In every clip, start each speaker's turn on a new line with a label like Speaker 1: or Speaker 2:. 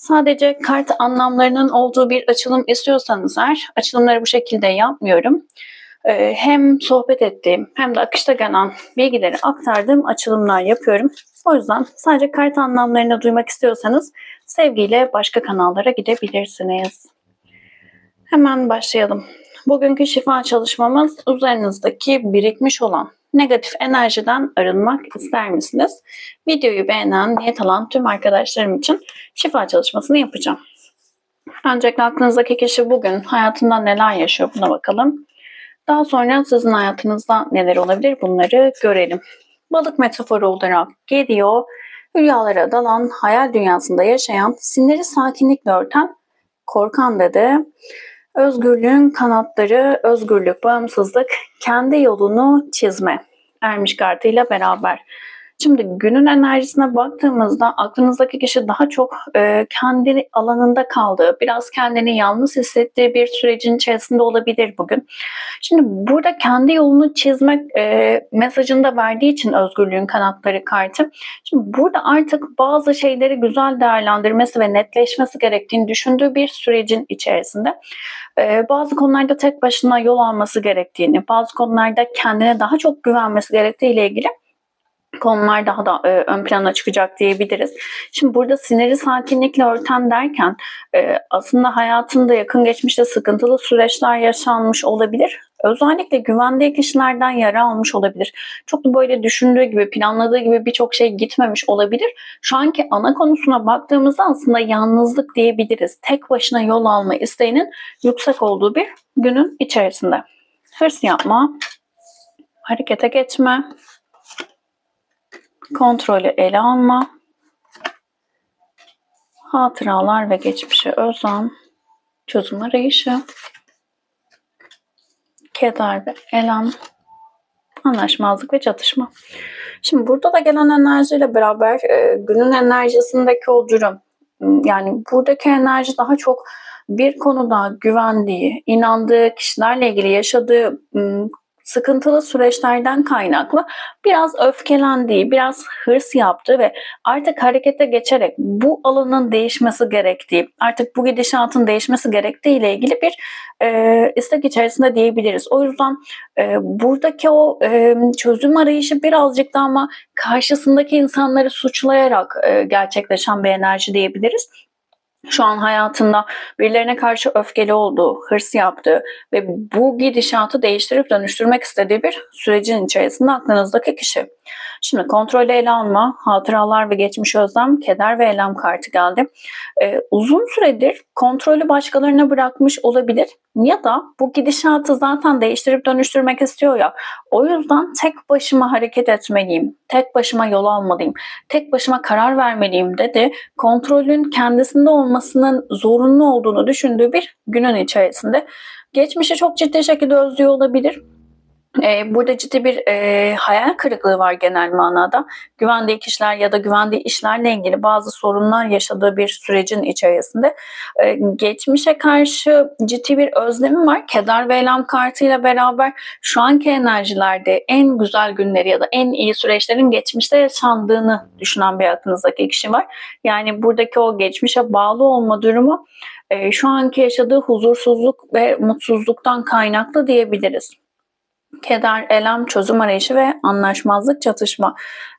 Speaker 1: Sadece kart anlamlarının olduğu bir açılım istiyorsanız eğer açılımları bu şekilde yapmıyorum. Ee, hem sohbet ettiğim hem de akışta gelen bilgileri aktardığım açılımlar yapıyorum. O yüzden sadece kart anlamlarını duymak istiyorsanız sevgiyle başka kanallara gidebilirsiniz. Hemen başlayalım. Bugünkü şifa çalışmamız üzerinizdeki birikmiş olan negatif enerjiden arınmak ister misiniz? Videoyu beğenen, niyet alan tüm arkadaşlarım için şifa çalışmasını yapacağım. Öncelikle aklınızdaki kişi bugün hayatında neler yaşıyor buna bakalım. Daha sonra sizin hayatınızda neler olabilir bunları görelim. Balık metaforu olarak geliyor, rüyalara dalan, hayal dünyasında yaşayan, siniri sakinlikle örten korkan dedi. Özgürlüğün kanatları, özgürlük, bağımsızlık, kendi yolunu çizme. Ermiş kartıyla beraber. Şimdi günün enerjisine baktığımızda aklınızdaki kişi daha çok e, kendi alanında kaldığı, biraz kendini yalnız hissettiği bir sürecin içerisinde olabilir bugün. Şimdi burada kendi yolunu çizmek e, mesajını da verdiği için özgürlüğün kanatları kartı. Şimdi burada artık bazı şeyleri güzel değerlendirmesi ve netleşmesi gerektiğini düşündüğü bir sürecin içerisinde. E, bazı konularda tek başına yol alması gerektiğini, bazı konularda kendine daha çok güvenmesi gerektiği ile ilgili konular daha da e, ön plana çıkacak diyebiliriz. Şimdi burada siniri sakinlikle örten derken e, aslında hayatında yakın geçmişte sıkıntılı süreçler yaşanmış olabilir. Özellikle güvendiği kişilerden yara almış olabilir. Çok da böyle düşündüğü gibi, planladığı gibi birçok şey gitmemiş olabilir. Şu anki ana konusuna baktığımızda aslında yalnızlık diyebiliriz. Tek başına yol alma isteğinin yüksek olduğu bir günün içerisinde. Hırs yapma, harekete geçme, kontrolü ele alma, hatıralar ve geçmişe özlem, çözüm arayışı, keder ve elem, anlaşmazlık ve çatışma. Şimdi burada da gelen enerjiyle beraber e, günün enerjisindeki o durum, yani buradaki enerji daha çok bir konuda güvendiği, inandığı kişilerle ilgili yaşadığı sıkıntılı süreçlerden kaynaklı biraz öfkelendiği, biraz hırs yaptığı ve artık harekete geçerek bu alanın değişmesi gerektiği, artık bu gidişatın değişmesi gerektiği ile ilgili bir e, istek içerisinde diyebiliriz. O yüzden e, buradaki o e, çözüm arayışı birazcık da ama karşısındaki insanları suçlayarak e, gerçekleşen bir enerji diyebiliriz şu an hayatında birilerine karşı öfkeli olduğu, hırs yaptığı ve bu gidişatı değiştirip dönüştürmek istediği bir sürecin içerisinde aklınızdaki kişi. Şimdi kontrolü ele alma, hatıralar ve geçmiş özlem, keder ve elem kartı geldi. Ee, uzun süredir kontrolü başkalarına bırakmış olabilir ya da bu gidişatı zaten değiştirip dönüştürmek istiyor ya. O yüzden tek başıma hareket etmeliyim, tek başıma yol almalıyım, tek başıma karar vermeliyim dedi. Kontrolün kendisinde olmasının zorunlu olduğunu düşündüğü bir günün içerisinde. Geçmişi çok ciddi şekilde özlüyor olabilir burada ciddi bir e, hayal kırıklığı var genel manada. Güvendiği kişiler ya da güvendiği işlerle ilgili bazı sorunlar yaşadığı bir sürecin içerisinde. E, geçmişe karşı ciddi bir özlemi var. Keder ve elem kartıyla beraber şu anki enerjilerde en güzel günleri ya da en iyi süreçlerin geçmişte yaşandığını düşünen bir aklınızdaki kişi var. Yani buradaki o geçmişe bağlı olma durumu e, şu anki yaşadığı huzursuzluk ve mutsuzluktan kaynaklı diyebiliriz keder, elem, çözüm arayışı ve anlaşmazlık, çatışma.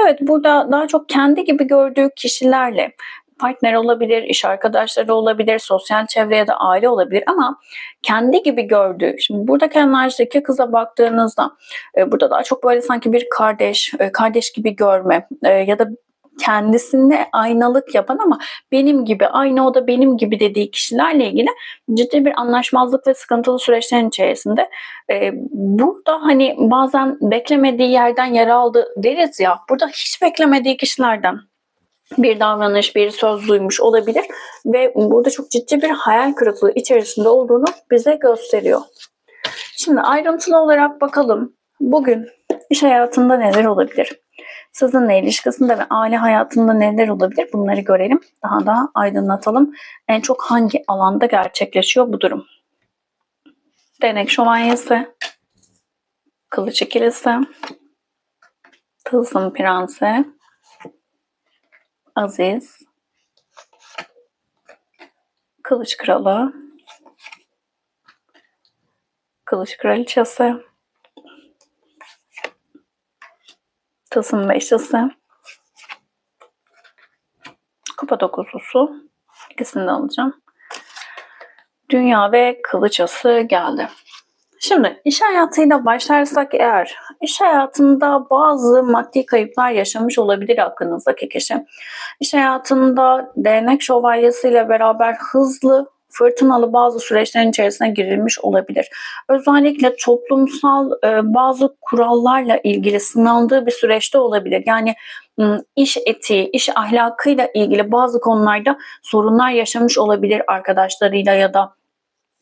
Speaker 1: Evet burada daha çok kendi gibi gördüğü kişilerle partner olabilir, iş arkadaşları olabilir, sosyal çevre ya da aile olabilir ama kendi gibi gördüğü, şimdi buradaki enerjideki kıza baktığınızda e, burada daha çok böyle sanki bir kardeş, e, kardeş gibi görme e, ya da kendisine aynalık yapan ama benim gibi, aynı o da benim gibi dediği kişilerle ilgili ciddi bir anlaşmazlık ve sıkıntılı süreçlerin içerisinde. Ee, burada hani bazen beklemediği yerden yara aldı deriz ya, burada hiç beklemediği kişilerden bir davranış, bir söz duymuş olabilir ve burada çok ciddi bir hayal kırıklığı içerisinde olduğunu bize gösteriyor. Şimdi ayrıntılı olarak bakalım bugün iş hayatında neler olabilir? Sizinle ilişkisinde ve aile hayatında neler olabilir? Bunları görelim. Daha da aydınlatalım. En çok hangi alanda gerçekleşiyor bu durum? Denek şövalyesi, kılıç ikilisi, tılsım prensi, aziz, kılıç kralı, kılıç kraliçesi, tılsım beşlisi, kupa dokuzlusu, ikisini de alacağım. Dünya ve kılıç ası geldi. Şimdi iş hayatıyla başlarsak eğer iş hayatında bazı maddi kayıplar yaşamış olabilir aklınızdaki kişi. İş hayatında değnek şövalyesiyle beraber hızlı fırtınalı bazı süreçlerin içerisine girilmiş olabilir. Özellikle toplumsal e, bazı kurallarla ilgili sınandığı bir süreçte olabilir. Yani iş etiği, iş ahlakıyla ilgili bazı konularda sorunlar yaşamış olabilir arkadaşlarıyla ya da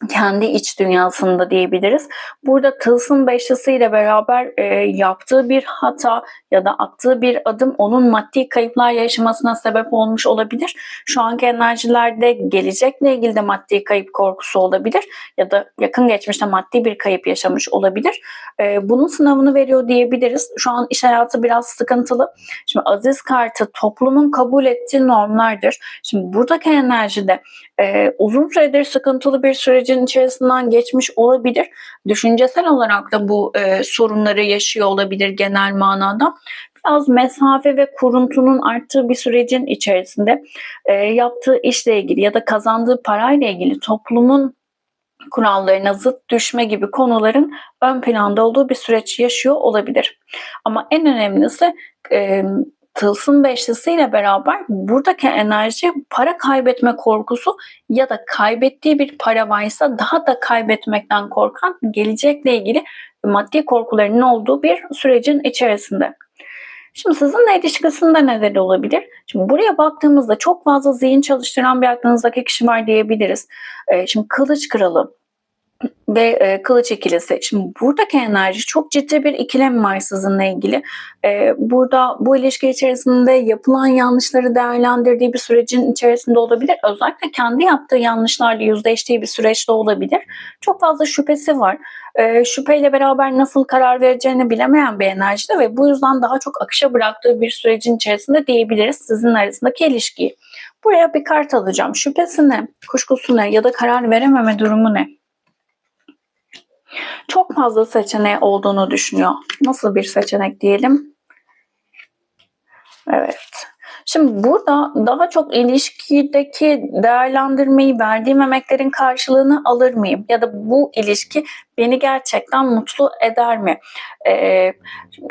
Speaker 1: kendi iç dünyasında diyebiliriz. Burada tılsım beşlisi ile beraber e, yaptığı bir hata ya da attığı bir adım onun maddi kayıplar yaşamasına sebep olmuş olabilir. Şu anki enerjilerde gelecekle ilgili de maddi kayıp korkusu olabilir ya da yakın geçmişte maddi bir kayıp yaşamış olabilir. E, bunun sınavını veriyor diyebiliriz. Şu an iş hayatı biraz sıkıntılı. Şimdi aziz kartı toplumun kabul ettiği normlardır. Şimdi buradaki enerjide e, uzun süredir sıkıntılı bir sürecin içerisinden geçmiş olabilir. Düşüncesel olarak da bu e, sorunları yaşıyor olabilir genel manada. Biraz mesafe ve kuruntunun arttığı bir sürecin içerisinde e, yaptığı işle ilgili ya da kazandığı parayla ilgili toplumun kurallarına zıt düşme gibi konuların ön planda olduğu bir süreç yaşıyor olabilir. Ama en önemlisi e, tılsım beşlisiyle beraber buradaki enerji para kaybetme korkusu ya da kaybettiği bir para varsa daha da kaybetmekten korkan gelecekle ilgili maddi korkularının olduğu bir sürecin içerisinde. Şimdi sizinle ilişkisinde neler olabilir? Şimdi buraya baktığımızda çok fazla zihin çalıştıran bir aklınızdaki kişi var diyebiliriz. Ee, şimdi kılıç kralı, ve e, kılıç ikilisi. Şimdi buradaki enerji çok ciddi bir ikilem var sizinle ilgili. E, burada bu ilişki içerisinde yapılan yanlışları değerlendirdiği bir sürecin içerisinde olabilir. Özellikle kendi yaptığı yanlışlarla yüzleştiği bir süreçte olabilir. Çok fazla şüphesi var. E, şüpheyle beraber nasıl karar vereceğini bilemeyen bir enerjide ve bu yüzden daha çok akışa bıraktığı bir sürecin içerisinde diyebiliriz sizin arasındaki ilişkiyi. Buraya bir kart alacağım. Şüphesi ne, kuşkusu ne ya da karar verememe durumu ne? Çok fazla seçeneği olduğunu düşünüyor. Nasıl bir seçenek diyelim? Evet. Şimdi burada daha çok ilişkideki değerlendirmeyi verdiğim emeklerin karşılığını alır mıyım? Ya da bu ilişki beni gerçekten mutlu eder mi? Ee,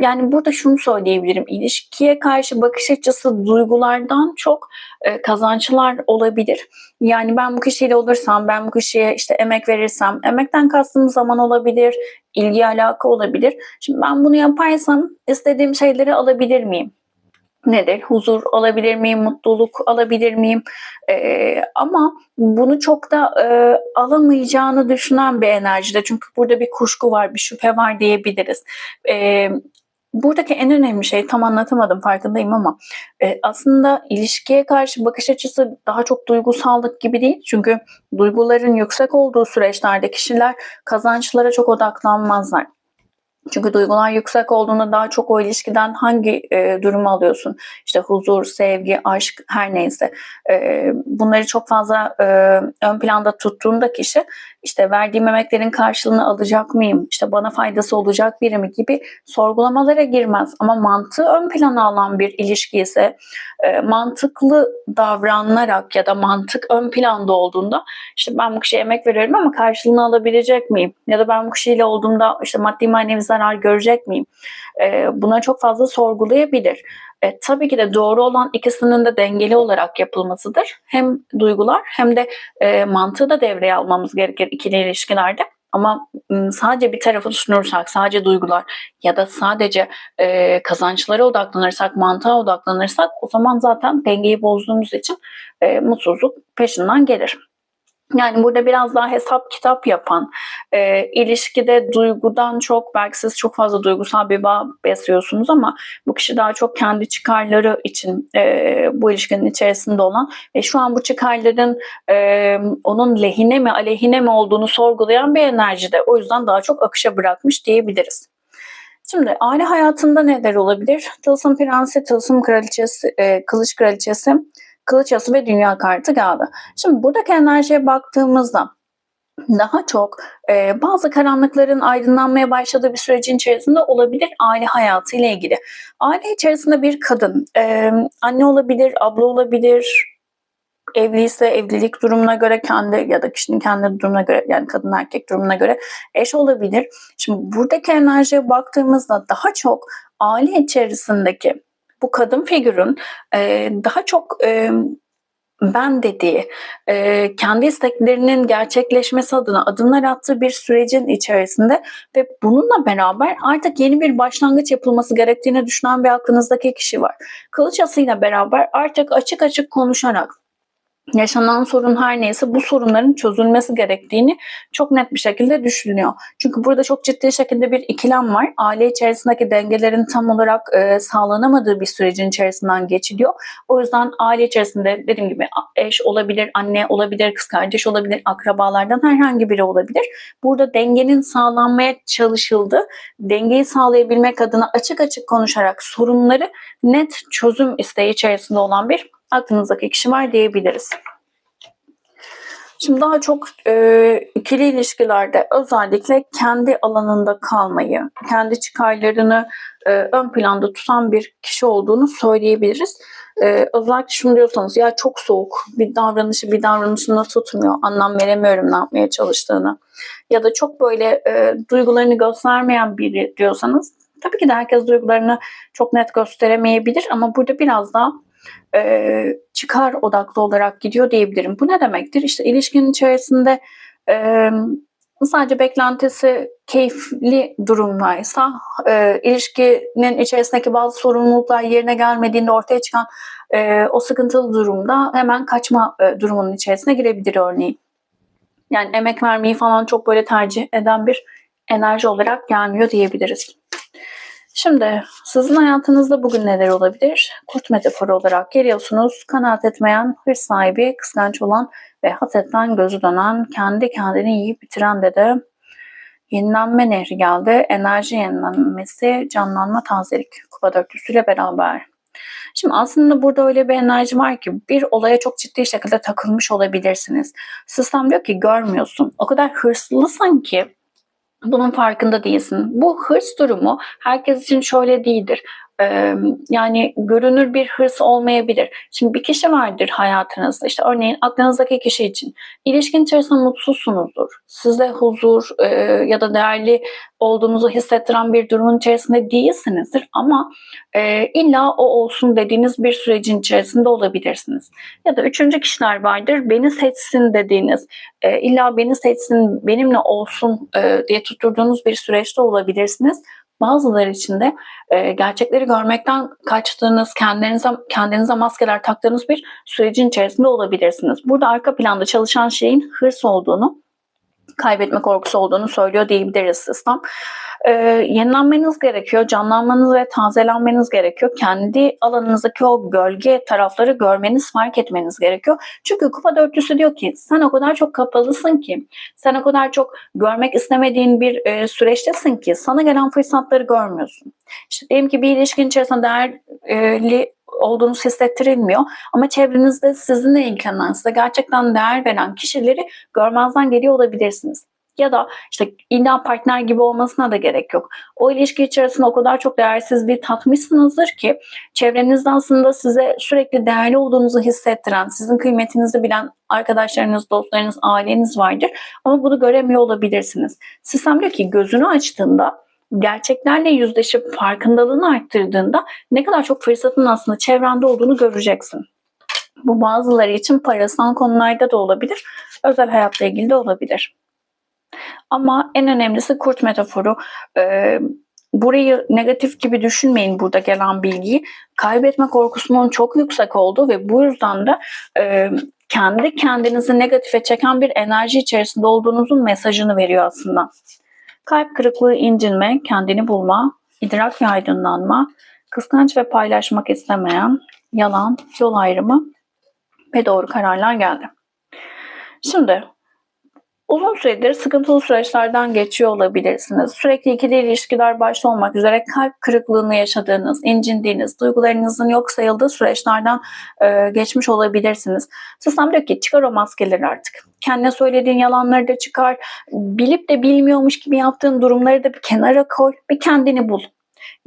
Speaker 1: yani burada şunu söyleyebilirim. İlişkiye karşı bakış açısı duygulardan çok e, kazançlar olabilir. Yani ben bu kişiyle olursam, ben bu kişiye işte emek verirsem, emekten kastım zaman olabilir, ilgi alaka olabilir. Şimdi ben bunu yaparsam istediğim şeyleri alabilir miyim? Nedir? Huzur alabilir miyim? Mutluluk alabilir miyim? Ee, ama bunu çok da e, alamayacağını düşünen bir enerjide. Çünkü burada bir kuşku var, bir şüphe var diyebiliriz. Ee, buradaki en önemli şey tam anlatamadım farkındayım ama e, aslında ilişkiye karşı bakış açısı daha çok duygusallık gibi değil. Çünkü duyguların yüksek olduğu süreçlerde kişiler kazançlara çok odaklanmazlar. Çünkü duygular yüksek olduğunda daha çok o ilişkiden hangi e, durumu alıyorsun? İşte huzur, sevgi, aşk her neyse. E, bunları çok fazla e, ön planda tuttuğunda kişi işte verdiğim emeklerin karşılığını alacak mıyım? İşte bana faydası olacak biri mi gibi sorgulamalara girmez. Ama mantığı ön plana alan bir ilişki ise e, mantıklı davranılarak ya da mantık ön planda olduğunda işte ben bu kişiye emek veriyorum ama karşılığını alabilecek miyim? Ya da ben bu kişiyle olduğumda işte maddi manevi zarar görecek miyim? E, buna çok fazla sorgulayabilir. E, tabii ki de doğru olan ikisinin de dengeli olarak yapılmasıdır. Hem duygular hem de e, mantığı da devreye almamız gerekir ikili ilişkilerde. Ama sadece bir tarafı sunursak, sadece duygular ya da sadece e, kazançlara odaklanırsak, mantığa odaklanırsak o zaman zaten dengeyi bozduğumuz için e, mutsuzluk peşinden gelir. Yani burada biraz daha hesap kitap yapan, e, ilişkide duygudan çok, belki siz çok fazla duygusal bir bağ besliyorsunuz ama bu kişi daha çok kendi çıkarları için e, bu ilişkinin içerisinde olan ve şu an bu çıkarların e, onun lehine mi aleyhine mi olduğunu sorgulayan bir enerjide. O yüzden daha çok akışa bırakmış diyebiliriz. Şimdi aile hayatında neler olabilir? Tılsım prensi, tılsım kraliçesi, e, kılıç kraliçesi, kılıç yası ve dünya kartı geldi. Şimdi buradaki enerjiye baktığımızda daha çok e, bazı karanlıkların aydınlanmaya başladığı bir sürecin içerisinde olabilir aile hayatı ile ilgili. Aile içerisinde bir kadın, e, anne olabilir, abla olabilir, evliyse evlilik durumuna göre kendi ya da kişinin kendi durumuna göre yani kadın erkek durumuna göre eş olabilir. Şimdi buradaki enerjiye baktığımızda daha çok aile içerisindeki bu kadın figürün e, daha çok e, ben dediği, e, kendi isteklerinin gerçekleşmesi adına adımlar attığı bir sürecin içerisinde ve bununla beraber artık yeni bir başlangıç yapılması gerektiğini düşünen bir aklınızdaki kişi var. Kılıç asıyla beraber artık açık açık konuşarak yaşanan sorun her neyse bu sorunların çözülmesi gerektiğini çok net bir şekilde düşünüyor. Çünkü burada çok ciddi şekilde bir ikilem var. Aile içerisindeki dengelerin tam olarak e, sağlanamadığı bir sürecin içerisinden geçiliyor. O yüzden aile içerisinde dediğim gibi eş olabilir, anne olabilir, kız kardeş olabilir, akrabalardan herhangi biri olabilir. Burada dengenin sağlanmaya çalışıldığı, dengeyi sağlayabilmek adına açık açık konuşarak sorunları net çözüm isteği içerisinde olan bir aklınızdaki kişi var diyebiliriz. Şimdi daha çok e, ikili ilişkilerde özellikle kendi alanında kalmayı, kendi çıkarlarını e, ön planda tutan bir kişi olduğunu söyleyebiliriz. E, özellikle şunu diyorsanız ya çok soğuk bir davranışı bir davranışını tutmuyor, anlam veremiyorum ne yapmaya çalıştığını. Ya da çok böyle e, duygularını göstermeyen biri diyorsanız tabii ki de herkes duygularını çok net gösteremeyebilir ama burada biraz daha e, çıkar odaklı olarak gidiyor diyebilirim. Bu ne demektir? İşte ilişkinin içerisinde e, sadece beklentisi keyifli durumlarsa, e, ilişkinin içerisindeki bazı sorumluluklar yerine gelmediğinde ortaya çıkan e, o sıkıntılı durumda hemen kaçma e, durumunun içerisine girebilir örneğin. Yani emek vermeyi falan çok böyle tercih eden bir enerji olarak gelmiyor diyebiliriz. Şimdi sizin hayatınızda bugün neler olabilir? Kurt metaforu olarak geliyorsunuz. Kanaat etmeyen, hırs sahibi, kıskanç olan ve hasetten gözü dönen, kendi kendini yiyip bitiren de yenilenme nehri geldi. Enerji yenilenmesi, canlanma, tazelik. Kupa dörtlüsüyle beraber. Şimdi aslında burada öyle bir enerji var ki bir olaya çok ciddi şekilde takılmış olabilirsiniz. Sistem diyor ki görmüyorsun. O kadar hırslısın ki bunun farkında değilsin. Bu hırs durumu herkes için şöyle değildir. Ee, yani görünür bir hırs olmayabilir. Şimdi bir kişi vardır hayatınızda işte örneğin aklınızdaki kişi için ilişkin içerisinde mutsuzsunuzdur. Size huzur e, ya da değerli olduğunuzu hissettiren bir durumun içerisinde değilsinizdir ama e, illa o olsun dediğiniz bir sürecin içerisinde olabilirsiniz. Ya da üçüncü kişiler vardır beni seçsin dediğiniz e, illa beni seçsin benimle olsun e, diye tutturduğunuz bir süreçte olabilirsiniz. Bazıları için de e, gerçekleri görmekten kaçtığınız, kendinize, kendinize maskeler taktığınız bir sürecin içerisinde olabilirsiniz. Burada arka planda çalışan şeyin hırs olduğunu, kaybetme korkusu olduğunu söylüyor diyebiliriz sistem. Ee, yenilenmeniz gerekiyor, canlanmanız ve tazelenmeniz gerekiyor. Kendi alanınızdaki o gölge tarafları görmeniz, fark etmeniz gerekiyor. Çünkü kupa dörtlüsü diyor ki sen o kadar çok kapalısın ki, sen o kadar çok görmek istemediğin bir e, süreçtesin ki sana gelen fırsatları görmüyorsun. İşte diyelim ki bir ilişkin içerisinde değerli olduğunuz hissettirilmiyor. Ama çevrenizde sizinle ilgilenen, size gerçekten değer veren kişileri görmezden geliyor olabilirsiniz. Ya da işte illa partner gibi olmasına da gerek yok. O ilişki içerisinde o kadar çok değersizliği tatmışsınızdır ki çevrenizde aslında size sürekli değerli olduğunuzu hissettiren, sizin kıymetinizi bilen arkadaşlarınız, dostlarınız, aileniz vardır. Ama bunu göremiyor olabilirsiniz. Sistem diyor ki gözünü açtığında gerçeklerle yüzleşip farkındalığını arttırdığında ne kadar çok fırsatın aslında çevrende olduğunu göreceksin. Bu bazıları için parasal konularda da olabilir, özel hayatla ilgili de olabilir. Ama en önemlisi kurt metaforu. Ee, burayı negatif gibi düşünmeyin burada gelen bilgiyi. Kaybetme korkusunun çok yüksek olduğu ve bu yüzden de e, kendi kendinizi negatife çeken bir enerji içerisinde olduğunuzun mesajını veriyor aslında. Kalp kırıklığı, incinme, kendini bulma, idrak ve aydınlanma, kıskanç ve paylaşmak istemeyen, yalan, yol ayrımı ve doğru kararlar geldi. Şimdi Uzun süredir sıkıntılı süreçlerden geçiyor olabilirsiniz. Sürekli ikili ilişkiler başta olmak üzere kalp kırıklığını yaşadığınız, incindiğiniz, duygularınızın yok sayıldığı süreçlerden e, geçmiş olabilirsiniz. Sistem diyor ki çıkar o maskeleri artık. Kendine söylediğin yalanları da çıkar. Bilip de bilmiyormuş gibi yaptığın durumları da bir kenara koy. Bir kendini bul.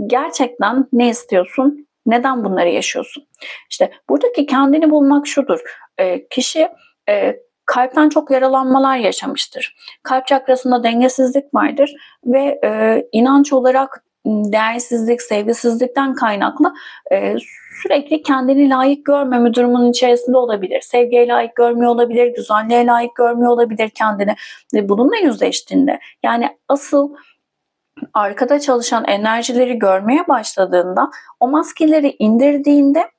Speaker 1: Gerçekten ne istiyorsun? Neden bunları yaşıyorsun? İşte buradaki kendini bulmak şudur. E, kişi e, kalpten çok yaralanmalar yaşamıştır. Kalp çakrasında dengesizlik vardır ve e, inanç olarak değersizlik, sevgisizlikten kaynaklı e, sürekli kendini layık görmeme durumunun içerisinde olabilir. Sevgiye layık görmüyor olabilir, güzelliğe layık görmüyor olabilir kendini ve bununla yüzleştiğinde yani asıl arkada çalışan enerjileri görmeye başladığında o maskeleri indirdiğinde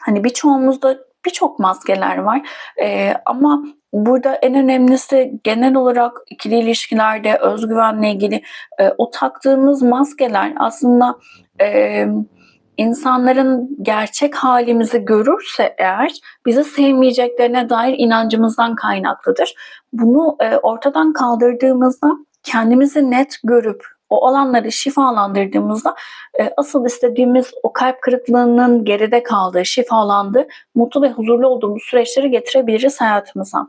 Speaker 1: hani birçoğumuzda birçok maskeler var. E, ama burada en önemlisi genel olarak ikili ilişkilerde özgüvenle ilgili e, o taktığımız maskeler aslında e, insanların gerçek halimizi görürse eğer bizi sevmeyeceklerine dair inancımızdan kaynaklıdır. Bunu e, ortadan kaldırdığımızda kendimizi net görüp o alanları şifalandırdığımızda e, asıl istediğimiz o kalp kırıklığının geride kaldığı, şifalandığı, mutlu ve huzurlu olduğumuz süreçleri getirebiliriz hayatımıza.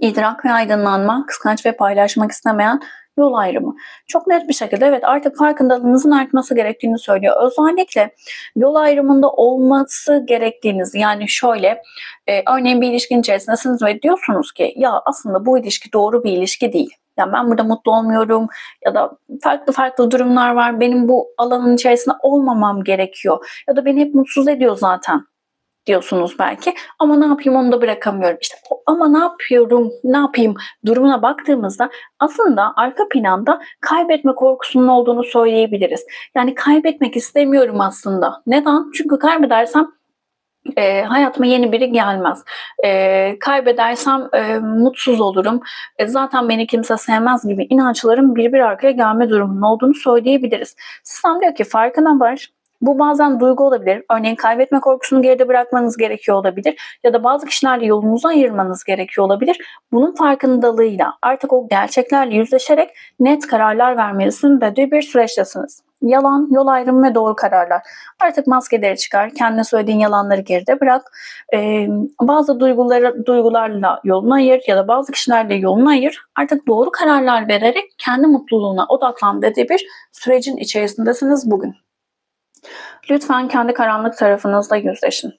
Speaker 1: İdrak ve aydınlanma, kıskanç ve paylaşmak istemeyen yol ayrımı. Çok net bir şekilde evet artık farkındalığınızın artması gerektiğini söylüyor. Özellikle yol ayrımında olması gerektiğiniz yani şöyle e, örneğin bir ilişkin içerisindesiniz ve diyorsunuz ki ya aslında bu ilişki doğru bir ilişki değil. Yani ben burada mutlu olmuyorum ya da farklı farklı durumlar var. Benim bu alanın içerisinde olmamam gerekiyor. Ya da beni hep mutsuz ediyor zaten diyorsunuz belki. Ama ne yapayım onu da bırakamıyorum. İşte ama ne yapıyorum, ne yapayım durumuna baktığımızda aslında arka planda kaybetme korkusunun olduğunu söyleyebiliriz. Yani kaybetmek istemiyorum aslında. Neden? Çünkü kaybedersem e, hayatıma yeni biri gelmez. E, kaybedersem e, mutsuz olurum. E, zaten beni kimse sevmez gibi inançların bir bir arkaya gelme durumunun olduğunu söyleyebiliriz. Sistem diyor ki farkına var. Bu bazen duygu olabilir. Örneğin kaybetme korkusunu geride bırakmanız gerekiyor olabilir. Ya da bazı kişilerle yolunuzu ayırmanız gerekiyor olabilir. Bunun farkındalığıyla artık o gerçeklerle yüzleşerek net kararlar vermelisin dediği bir süreçtesiniz. Yalan, yol ayrımı ve doğru kararlar. Artık maskeleri çıkar, kendine söylediğin yalanları geride bırak. Ee, bazı duyguları, duygularla yolunu ayır ya da bazı kişilerle yolunu ayır. Artık doğru kararlar vererek kendi mutluluğuna odaklan dediği bir sürecin içerisindesiniz bugün. Lütfen kendi karanlık tarafınızla yüzleşin.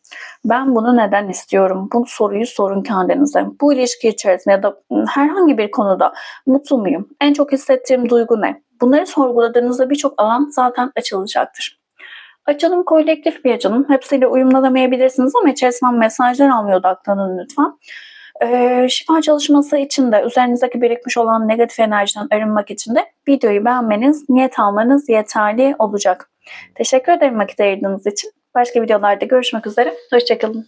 Speaker 1: Ben bunu neden istiyorum? Bu soruyu sorun kendinize. Bu ilişki içerisinde ya da herhangi bir konuda mutlu muyum? En çok hissettiğim duygu ne? Bunları sorguladığınızda birçok alan zaten açılacaktır. Açılım kolektif bir açılım. Hepsiyle uyumlanamayabilirsiniz ama içerisinden mesajlar almaya odaklanın lütfen. Ee, şifa çalışması için de üzerinizdeki birikmiş olan negatif enerjiden arınmak için de videoyu beğenmeniz, niyet almanız yeterli olacak. Teşekkür ederim vakit ayırdığınız için. Başka videolarda görüşmek üzere. Hoşçakalın.